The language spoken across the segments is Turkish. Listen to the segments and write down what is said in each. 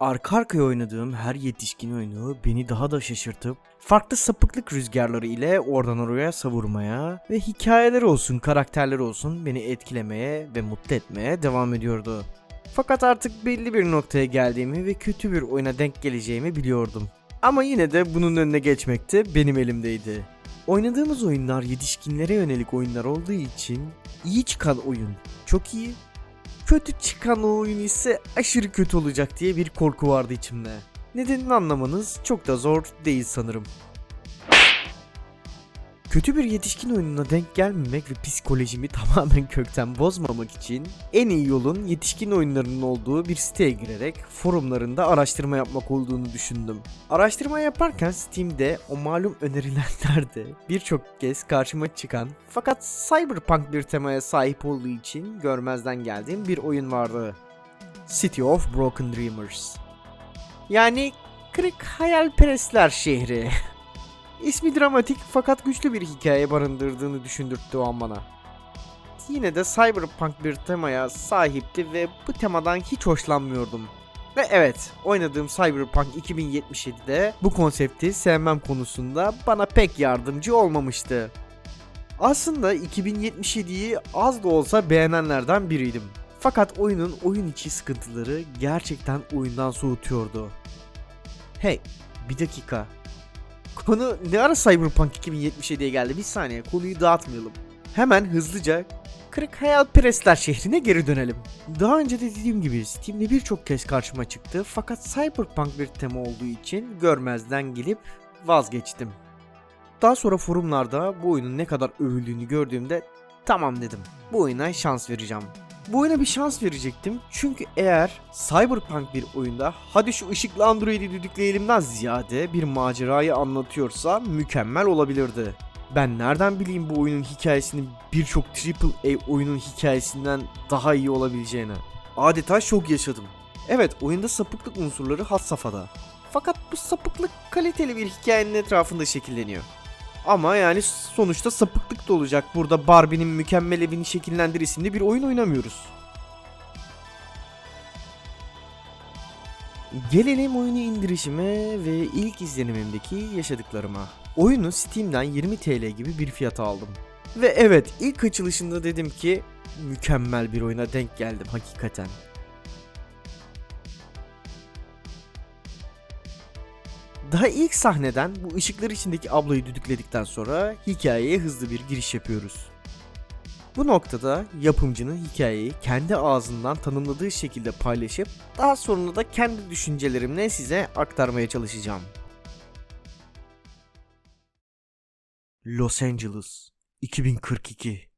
Arka arkaya oynadığım her yetişkin oyunu beni daha da şaşırtıp farklı sapıklık rüzgarları ile oradan oraya savurmaya ve hikayeler olsun, karakterler olsun beni etkilemeye ve mutlu etmeye devam ediyordu. Fakat artık belli bir noktaya geldiğimi ve kötü bir oyuna denk geleceğimi biliyordum. Ama yine de bunun önüne geçmek de benim elimdeydi. Oynadığımız oyunlar yetişkinlere yönelik oyunlar olduğu için iyi çıkan oyun çok iyi, kötü çıkan oyun ise aşırı kötü olacak diye bir korku vardı içimde. Nedenini anlamanız çok da zor değil sanırım. Kötü bir yetişkin oyununa denk gelmemek ve psikolojimi tamamen kökten bozmamak için en iyi yolun yetişkin oyunlarının olduğu bir siteye girerek forumlarında araştırma yapmak olduğunu düşündüm. Araştırma yaparken Steam'de o malum önerilenlerde birçok kez karşıma çıkan fakat cyberpunk bir temaya sahip olduğu için görmezden geldiğim bir oyun vardı. City of Broken Dreamers. Yani kırık hayalperestler şehri. İsmi dramatik fakat güçlü bir hikaye barındırdığını düşündürttü o an bana. Yine de cyberpunk bir temaya sahipti ve bu temadan hiç hoşlanmıyordum. Ve evet, oynadığım Cyberpunk 2077'de bu konsepti sevmem konusunda bana pek yardımcı olmamıştı. Aslında 2077'yi az da olsa beğenenlerden biriydim. Fakat oyunun oyun içi sıkıntıları gerçekten oyundan soğutuyordu. Hey, bir dakika. Konu ne ara Cyberpunk 2077'ye geldi? Bir saniye konuyu dağıtmayalım. Hemen hızlıca Kırık Hayalperestler şehrine geri dönelim. Daha önce de dediğim gibi Steam'de birçok kez karşıma çıktı fakat Cyberpunk bir tema olduğu için görmezden gelip vazgeçtim. Daha sonra forumlarda bu oyunun ne kadar övüldüğünü gördüğümde tamam dedim. Bu oyuna şans vereceğim. Bu oyuna bir şans verecektim çünkü eğer Cyberpunk bir oyunda hadi şu ışıklı Android'i düdükleyelimden ziyade bir macerayı anlatıyorsa mükemmel olabilirdi. Ben nereden bileyim bu oyunun hikayesinin birçok AAA oyunun hikayesinden daha iyi olabileceğini. Adeta şok yaşadım. Evet oyunda sapıklık unsurları had safhada. Fakat bu sapıklık kaliteli bir hikayenin etrafında şekilleniyor. Ama yani sonuçta sapıklık da olacak. Burada Barbie'nin mükemmel evini şekillendir isimli bir oyun oynamıyoruz. Gelelim oyunu indirişime ve ilk izlenimimdeki yaşadıklarıma. Oyunu Steam'den 20 TL gibi bir fiyata aldım. Ve evet ilk açılışında dedim ki mükemmel bir oyuna denk geldim hakikaten. Daha ilk sahneden bu ışıklar içindeki ablayı düdükledikten sonra hikayeye hızlı bir giriş yapıyoruz. Bu noktada yapımcının hikayeyi kendi ağzından tanımladığı şekilde paylaşıp daha sonra da kendi düşüncelerimle size aktarmaya çalışacağım. Los Angeles 2042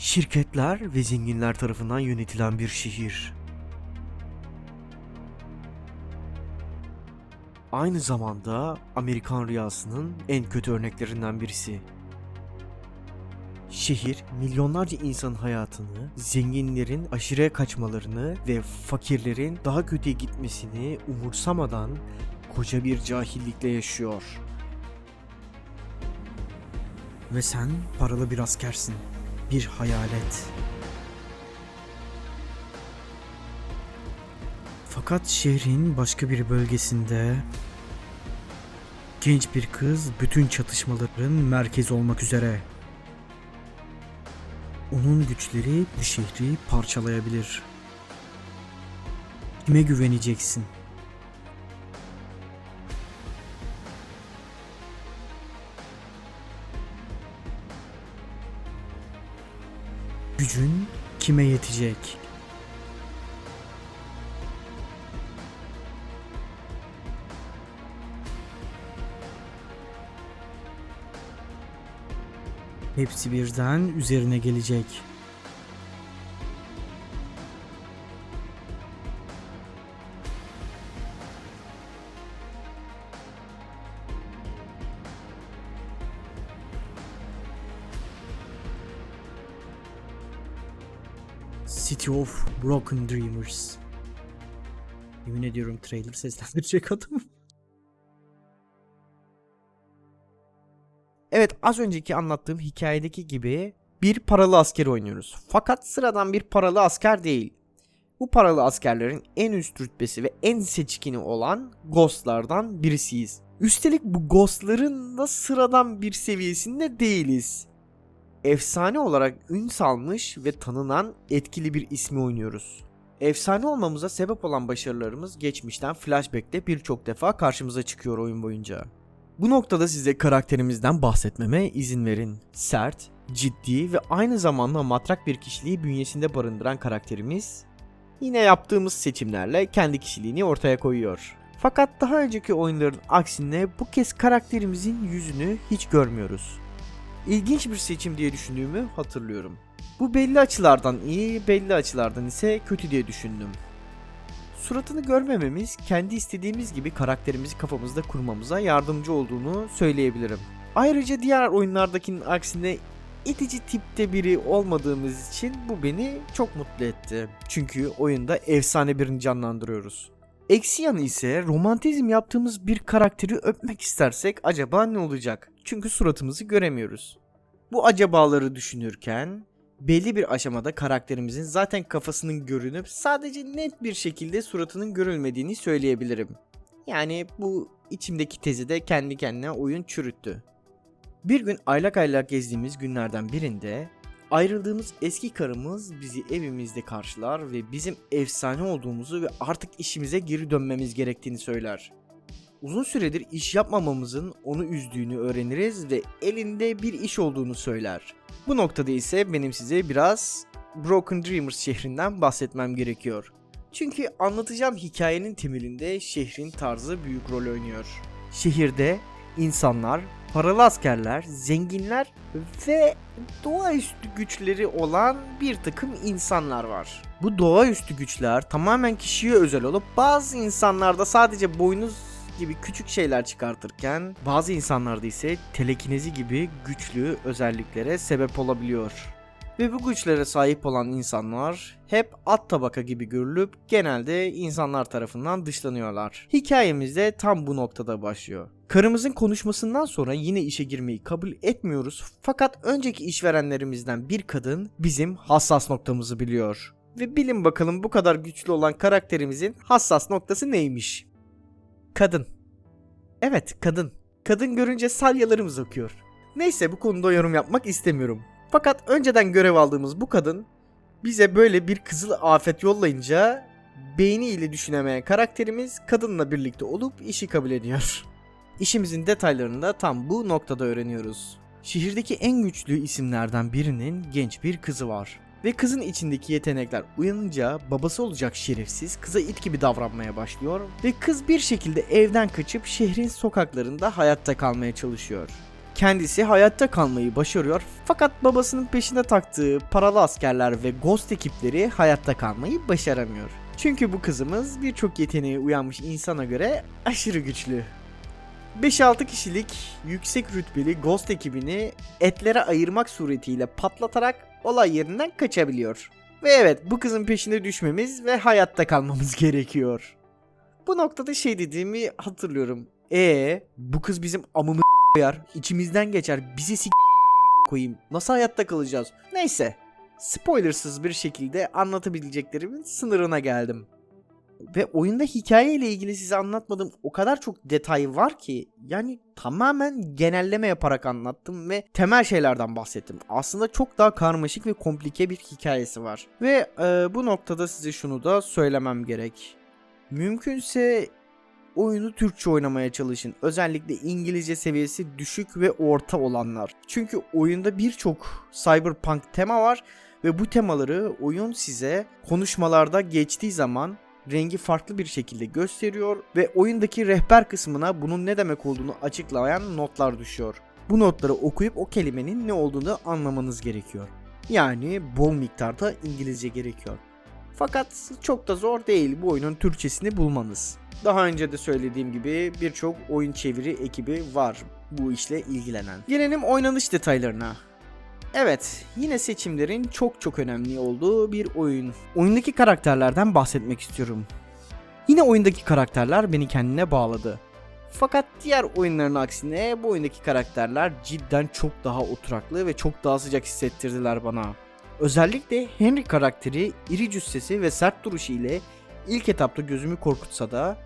Şirketler ve zenginler tarafından yönetilen bir şehir. Aynı zamanda Amerikan rüyasının en kötü örneklerinden birisi. Şehir milyonlarca insanın hayatını, zenginlerin aşırıya kaçmalarını ve fakirlerin daha kötüye gitmesini umursamadan koca bir cahillikle yaşıyor. Ve sen paralı bir askersin. Bir hayalet. Fakat şehrin başka bir bölgesinde genç bir kız bütün çatışmaların merkezi olmak üzere. Onun güçleri bu şehri parçalayabilir. Kime güveneceksin? Gücün kime yetecek? Hepsi birden üzerine gelecek. City of Broken Dreamers. Yemin ediyorum trailer seslendirecek adam. Evet az önceki anlattığım hikayedeki gibi bir paralı asker oynuyoruz. Fakat sıradan bir paralı asker değil. Bu paralı askerlerin en üst rütbesi ve en seçkini olan Ghost'lardan birisiyiz. Üstelik bu Ghost'ların da sıradan bir seviyesinde değiliz. Efsane olarak ün salmış ve tanınan etkili bir ismi oynuyoruz. Efsane olmamıza sebep olan başarılarımız geçmişten flashback'te birçok defa karşımıza çıkıyor oyun boyunca. Bu noktada size karakterimizden bahsetmeme izin verin. Sert, ciddi ve aynı zamanda matrak bir kişiliği bünyesinde barındıran karakterimiz yine yaptığımız seçimlerle kendi kişiliğini ortaya koyuyor. Fakat daha önceki oyunların aksine bu kez karakterimizin yüzünü hiç görmüyoruz. İlginç bir seçim diye düşündüğümü hatırlıyorum. Bu belli açılardan iyi, belli açılardan ise kötü diye düşündüm. Suratını görmememiz kendi istediğimiz gibi karakterimizi kafamızda kurmamıza yardımcı olduğunu söyleyebilirim. Ayrıca diğer oyunlardakinin aksine itici tipte biri olmadığımız için bu beni çok mutlu etti. Çünkü oyunda efsane birini canlandırıyoruz. Eksi yanı ise romantizm yaptığımız bir karakteri öpmek istersek acaba ne olacak? Çünkü suratımızı göremiyoruz. Bu acabaları düşünürken belli bir aşamada karakterimizin zaten kafasının görünüp sadece net bir şekilde suratının görülmediğini söyleyebilirim. Yani bu içimdeki tezi de kendi kendine oyun çürüttü. Bir gün aylak aylak gezdiğimiz günlerden birinde ayrıldığımız eski karımız bizi evimizde karşılar ve bizim efsane olduğumuzu ve artık işimize geri dönmemiz gerektiğini söyler. Uzun süredir iş yapmamamızın onu üzdüğünü öğreniriz ve elinde bir iş olduğunu söyler. Bu noktada ise benim size biraz Broken Dreamers şehrinden bahsetmem gerekiyor. Çünkü anlatacağım hikayenin temelinde şehrin tarzı büyük rol oynuyor. Şehirde insanlar, paralı askerler, zenginler ve doğaüstü güçleri olan bir takım insanlar var. Bu doğaüstü güçler tamamen kişiye özel olup bazı insanlarda sadece boynuz gibi küçük şeyler çıkartırken bazı insanlarda ise telekinezi gibi güçlü özelliklere sebep olabiliyor. Ve bu güçlere sahip olan insanlar hep at tabaka gibi görülüp genelde insanlar tarafından dışlanıyorlar. Hikayemiz de tam bu noktada başlıyor. Karımızın konuşmasından sonra yine işe girmeyi kabul etmiyoruz fakat önceki işverenlerimizden bir kadın bizim hassas noktamızı biliyor. Ve bilin bakalım bu kadar güçlü olan karakterimizin hassas noktası neymiş? Kadın. Evet kadın. Kadın görünce salyalarımız akıyor. Neyse bu konuda yorum yapmak istemiyorum. Fakat önceden görev aldığımız bu kadın bize böyle bir kızıl afet yollayınca beyniyle düşünemeyen karakterimiz kadınla birlikte olup işi kabul ediyor. İşimizin detaylarını da tam bu noktada öğreniyoruz. Şehirdeki en güçlü isimlerden birinin genç bir kızı var. Ve kızın içindeki yetenekler uyanınca babası olacak şerefsiz kıza it gibi davranmaya başlıyor ve kız bir şekilde evden kaçıp şehrin sokaklarında hayatta kalmaya çalışıyor. Kendisi hayatta kalmayı başarıyor fakat babasının peşinde taktığı paralı askerler ve ghost ekipleri hayatta kalmayı başaramıyor. Çünkü bu kızımız birçok yeteneği uyanmış insana göre aşırı güçlü. 5-6 kişilik yüksek rütbeli Ghost ekibini etlere ayırmak suretiyle patlatarak olay yerinden kaçabiliyor. Ve evet bu kızın peşine düşmemiz ve hayatta kalmamız gerekiyor. Bu noktada şey dediğimi hatırlıyorum. E bu kız bizim amımı koyar, içimizden geçer, bizi s- koyayım. Nasıl hayatta kalacağız? Neyse. Spoilersız bir şekilde anlatabileceklerimin sınırına geldim. Ve oyunda hikaye ile ilgili size anlatmadığım o kadar çok detay var ki yani tamamen genelleme yaparak anlattım ve temel şeylerden bahsettim. Aslında çok daha karmaşık ve komplike bir hikayesi var. Ve e, bu noktada size şunu da söylemem gerek. Mümkünse oyunu Türkçe oynamaya çalışın. Özellikle İngilizce seviyesi düşük ve orta olanlar. Çünkü oyunda birçok cyberpunk tema var ve bu temaları oyun size konuşmalarda geçtiği zaman rengi farklı bir şekilde gösteriyor ve oyundaki rehber kısmına bunun ne demek olduğunu açıklayan notlar düşüyor. Bu notları okuyup o kelimenin ne olduğunu anlamanız gerekiyor. Yani bol miktarda İngilizce gerekiyor. Fakat çok da zor değil bu oyunun Türkçesini bulmanız. Daha önce de söylediğim gibi birçok oyun çeviri ekibi var bu işle ilgilenen. Gelelim oynanış detaylarına. Evet, yine seçimlerin çok çok önemli olduğu bir oyun. Oyundaki karakterlerden bahsetmek istiyorum. Yine oyundaki karakterler beni kendine bağladı. Fakat diğer oyunların aksine bu oyundaki karakterler cidden çok daha oturaklı ve çok daha sıcak hissettirdiler bana. Özellikle Henry karakteri iri cüssesi ve sert duruşu ile ilk etapta gözümü korkutsa da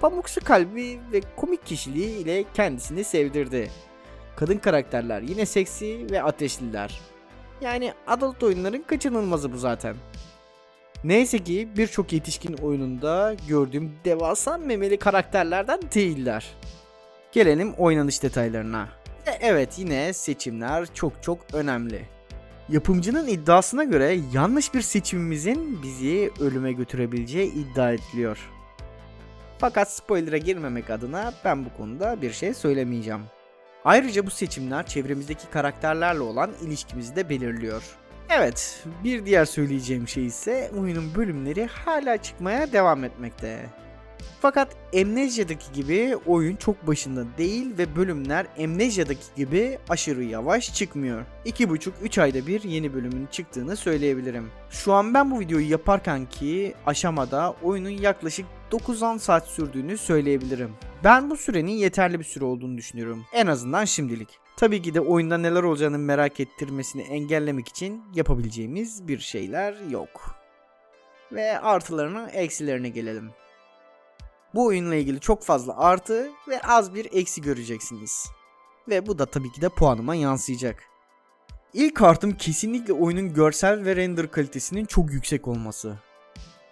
pamuksu kalbi ve komik kişiliği ile kendisini sevdirdi. Kadın karakterler yine seksi ve ateşliler. Yani adult oyunların kaçınılmazı bu zaten. Neyse ki birçok yetişkin oyununda gördüğüm devasa memeli karakterlerden değiller. Gelelim oynanış detaylarına. Ve evet yine seçimler çok çok önemli. Yapımcının iddiasına göre yanlış bir seçimimizin bizi ölüme götürebileceği iddia ediliyor. Fakat spoiler'a girmemek adına ben bu konuda bir şey söylemeyeceğim. Ayrıca bu seçimler çevremizdeki karakterlerle olan ilişkimizi de belirliyor. Evet, bir diğer söyleyeceğim şey ise oyunun bölümleri hala çıkmaya devam etmekte. Fakat Amnesia'daki gibi oyun çok başında değil ve bölümler Amnesia'daki gibi aşırı yavaş çıkmıyor. 2,5-3 ayda bir yeni bölümün çıktığını söyleyebilirim. Şu an ben bu videoyu yaparken ki aşamada oyunun yaklaşık 9-10 saat sürdüğünü söyleyebilirim. Ben bu sürenin yeterli bir süre olduğunu düşünüyorum. En azından şimdilik. Tabii ki de oyunda neler olacağını merak ettirmesini engellemek için yapabileceğimiz bir şeyler yok. Ve artılarına eksilerine gelelim. Bu oyunla ilgili çok fazla artı ve az bir eksi göreceksiniz. Ve bu da tabii ki de puanıma yansıyacak. İlk artım kesinlikle oyunun görsel ve render kalitesinin çok yüksek olması.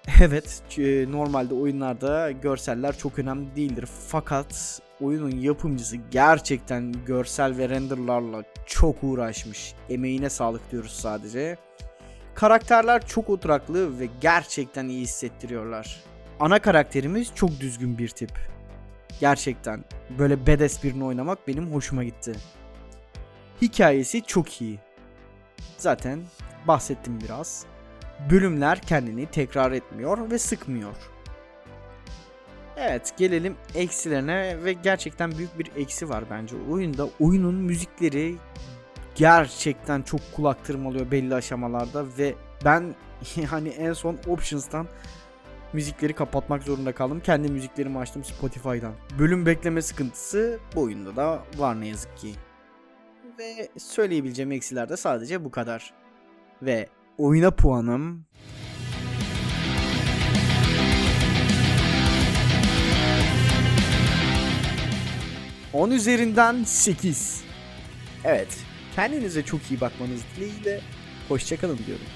Evet, e, normalde oyunlarda görseller çok önemli değildir. Fakat oyunun yapımcısı gerçekten görsel ve renderlarla çok uğraşmış. Emeğine sağlık diyoruz sadece. Karakterler çok oturaklı ve gerçekten iyi hissettiriyorlar. Ana karakterimiz çok düzgün bir tip. Gerçekten böyle badass birini oynamak benim hoşuma gitti. Hikayesi çok iyi. Zaten bahsettim biraz. Bölümler kendini tekrar etmiyor ve sıkmıyor. Evet gelelim eksilerine ve gerçekten büyük bir eksi var bence oyunda. Oyunun müzikleri gerçekten çok kulak tırmalıyor belli aşamalarda ve ben yani en son Options'tan müzikleri kapatmak zorunda kaldım. Kendi müziklerimi açtım Spotify'dan. Bölüm bekleme sıkıntısı bu oyunda da var ne yazık ki. Ve söyleyebileceğim eksiler de sadece bu kadar. Ve oyuna puanım 10 üzerinden 8. Evet, kendinize çok iyi bakmanız dileğiyle hoşçakalın diyorum.